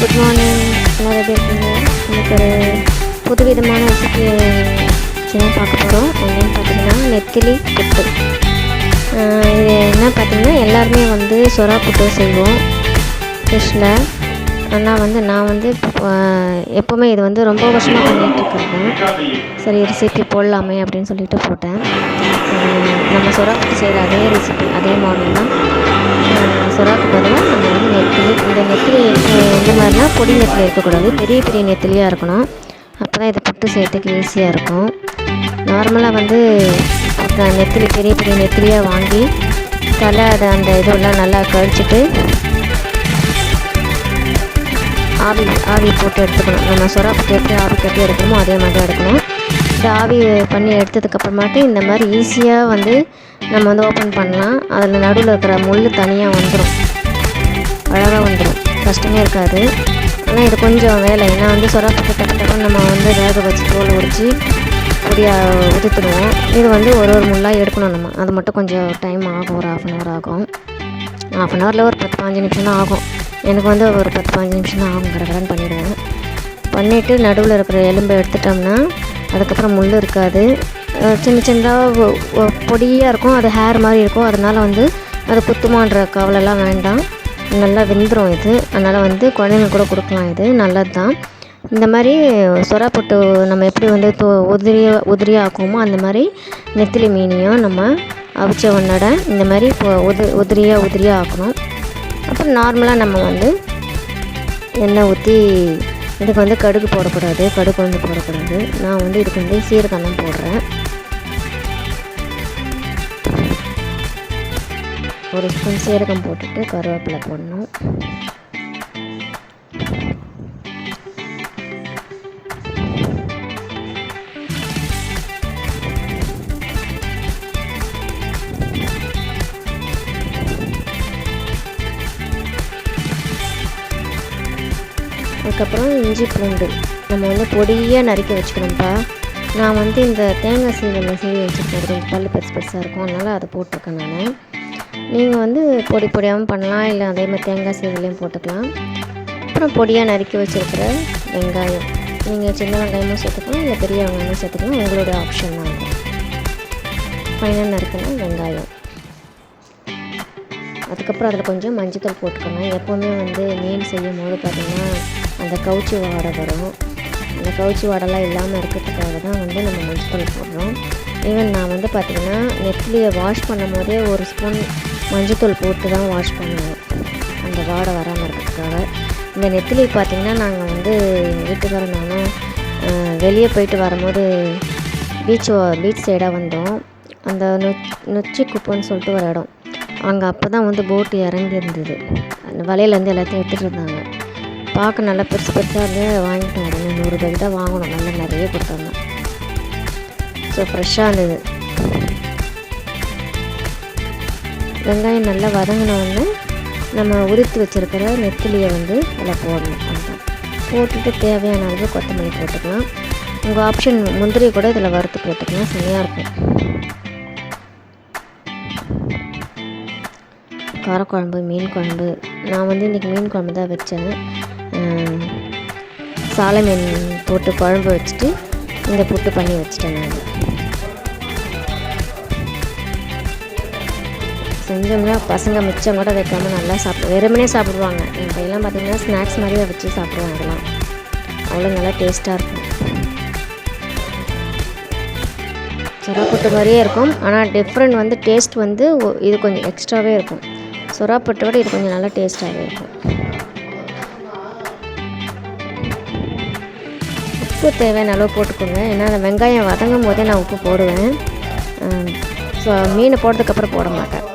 Good morning எல்லோரும் எப்படி இருக்கீங்க இன்னைக்கு ஒரு புதுவிதமான ரெசிபி சின்ன பார்க்க போகிறோம் என்னென்னு பார்த்தீங்கன்னா நெத்திலி புட்டு இது என்ன பார்த்தீங்கன்னா எல்லாருமே வந்து சொரா புட்டு செய்வோம். ஃபிஷ்ஷில் ஆனால் வந்து நான் வந்து எப்போவுமே இது வந்து ரொம்ப வருஷமாக பண்ணிகிட்டு சரி ரெசிபி போடலாமே அப்படின்னு சொல்லிட்டு போட்டேன். நம்ம சுறா புட்டு செய்கிற அதே ரெசிபி அதே மாடல் தான். சுறாக்கு பதிலாக நம்ம வந்து நெத்திலி இந்த நெத்திலி அஹ் பொடி நெத்திலி இருக்கக்கூடாது. பெரிய பெரிய நெத்திலியாக இருக்கணும். அப்போ தான் இதை புட்டு செய்யறதுக்கு ஈஸியாக இருக்கும். நார்மலாக வந்து நெத்திலி பெரிய பெரிய நெத்திலியாக வாங்கி தலை அதை அந்த இதெல்லாம் நல்லா கழிச்சிட்டு ஆவி ஆவி போட்டு எடுத்துக்கணும். நம்ம சொரா போட்டு எப்படி ஆவி கட்டி எடுக்கணுமோ அதே மாதிரி தான் எடுக்கணும். இந்த ஆவி பண்ணி எடுத்ததுக்கப்புறமாட்டு இந்த மாதிரி ஈஸியாக வந்து நம்ம வந்து ஓப்பன் பண்ணலாம். அதில் நடுவில் இருக்கிற முள் தனியாக வந்துடும் அழகாக வந்துடும் கஷ்டமே இருக்காது. ஆனால் இது கொஞ்சம் வேலை. ஏன்னா வந்து சொரா புட்டு டக்கு டக்குன்னு நம்ம வந்து வேக வச்சு தோல் உரித்து பொடியாக உதுத்துடுவோம் இது வந்து ஒரு ஒரு முள்ளாக எடுக்கணும் நம்ம. அது மட்டும் கொஞ்சம் டைம் ஆகும். ஒரு ஆஃப் அன் ஹவர் ஆகும். ஆஃப் அன் ஹவரில் ஒரு பத்து பாஞ்சு நிமிஷம் தான் ஆகும். எனக்கு வந்து ஒரு பத்து பாஞ்சு நிமிஷம் தான் ஆகும். கடகடன் பண்ணிடுவேன். பண்ணிவிட்டு நடுவில் இருக்கிற எலும்பை எடுத்துட்டோம்னா அதுக்கப்புறம் முள் இருக்காது. சின்ன சின்னதாக பொடியாக இருக்கும். அது ஹேர் மாதிரி இருக்கும். அதனால் வந்து அது குத்துமான்ற கவலைலாம் வேண்டாம். நல்லா வெந்துடும் இது. அதனால் வந்து குழந்தைங்களுக்கு கூட கொடுக்கலாம் இது. நல்லது தான் இந்த மாதிரி சொரா போட்டு நம்ம எப்படி வந்து தோ உதிரியாக உதிரியாக ஆக்குவோமோ அந்த மாதிரி நெத்திலி மீனையும் நம்ம அவிச்ச உன்னோட இந்த மாதிரி இப்போ உது உதிரியாக உதிரியாக ஆக்கணும். அப்புறம் நார்மலாக நம்ம வந்து எண்ணெய் ஊற்றி இதுக்கு வந்து கடுகு போடக்கூடாது. கடுகு வந்து போடக்கூடாது. நான் வந்து இதுக்கு வந்து சீரகம் தான் போடுறேன். ஒரு ஸ்பூன் சீரகம் போட்டுட்டு கருவேப்பிலை போடணும். அதுக்கப்புறம் இஞ்சி பூண்டு. நம்ம வந்து பொடியாக நறுக்கி வச்சுக்கணும்ப்பா. நான் வந்து இந்த தேங்காய் சீவலில் சீவி வச்சுருக்கேன் பல் பெருசு பெருசாக இருக்கும். அதனால் அதை போட்டிருக்கேன் நான். நீங்கள் வந்து பொடி பொடியாகவும் பண்ணலாம் இல்லை அதே மாதிரி தேங்காய் சீவிலையும் போட்டுக்கலாம். அப்புறம் பொடியாக நறுக்கி வச்சுருக்கிற வெங்காயம். நீங்கள் சின்ன வெங்காயமும் சேர்த்துக்கலாம் இல்லை பெரிய வெங்காயமும் சேர்த்துக்கலாம் உங்களோட ஆப்ஷன் தான் அது. ஃபைனாக நறுக்கணும் வெங்காயம். அதுக்கப்புறம் அதில் கொஞ்சம் மஞ்சத்தூள் போட்டுக்கோங்க. எப்போவுமே வந்து மீன் செய்யும் போது பார்த்திங்கன்னா அந்த கவுச்சி வாடை வரும். அந்த கவுச்சி வாடெல்லாம் இல்லாமல் இருக்கிறதுக்காக தான் வந்து நம்ம மஞ்சத்தூள் போடுறோம். ஈவன் நான் வந்து பார்த்திங்கன்னா நெத்திலியை வாஷ் பண்ணும் போதே ஒரு ஸ்பூன் மஞ்சத்தூள் போட்டு தான் வாஷ் பண்ணுவேன் அந்த வாடை வராமல் இருக்கிறதுக்காக. இந்த நெத்திலி பார்த்திங்கன்னா நாங்கள் வந்து எங்கள் வீட்டுக்காரர் நானும் வெளியே போயிட்டு வரும்போது பீச் பீச் சைடாக வந்தோம். அந்த நொச்சி குப்பைன்னு சொல்லிட்டு ஒரு இடம். அங்கே அப்போ தான் வந்து போட்டு இறங்கி இருந்தது. அந்த வலையிலேருந்து எல்லாத்தையும் எடுத்துகிட்டு இருந்தாங்க பார்க்க நல்லா பெருசு பெருசாக இருந்து வாங்கிட்டோம். உடனே நூறு பேர் தான் வாங்கணும் நல்லா நிறைய கொடுத்தாங்க. ஸோ ஃப்ரெஷ்ஷாக இருந்தது. வெங்காயம் நல்லா வதங்கினோடனே நம்ம உரித்து வச்சுருக்கிற நெத்திலியை வந்து அதில் போடணும். அதுதான் போட்டுட்டு தேவையான அளவு கொத்தமல்லி போட்டுக்கலாம். உங்கள் ஆப்ஷன் முந்திரி கூட இதில் வறுத்து போட்டுக்கலாம். சரியாக இருக்கும். காரக்குழம்பு மீன் குழம்பு. நான் வந்து இன்றைக்கி மீன் குழம்பு தான் வச்சேன். அஹ், சாலை மீன் போட்டு குழம்பு வச்சுட்டு இந்த புட்டு பண்ணி வச்சுட்டேன் நான். செஞ்சோம்னா பசங்க மிச்சம் கூட வைக்காமல் நல்லா சாப்பிடு வெறுமனே சாப்பிடுவாங்க. என் பையெல்லாம் பார்த்திங்கன்னா ஸ்நாக்ஸ் மாதிரியே வச்சு சாப்பிடுவாங்க அதெல்லாம். அவ்வளோ நல்லா டேஸ்ட்டாக இருக்கும். சொராப்புட்டு மாதிரியே இருக்கும். ஆனால் டிஃப்ரெண்ட் வந்து டேஸ்ட் வந்து இது கொஞ்சம் எக்ஸ்ட்ராவே இருக்கும். சொராப்புட்டை விட இது கொஞ்சம் நல்லா டேஸ்ட்டாகவே இருக்கும். உப்பு தேவையான அளவு போட்டுக்கோங்க. ஏன்னா அந்த வெங்காயம் வதங்கும் போதே நான் உப்பு போடுவேன். ஸோ மீனை போட்டதுக்கப்புறம் போட மாட்டேன்.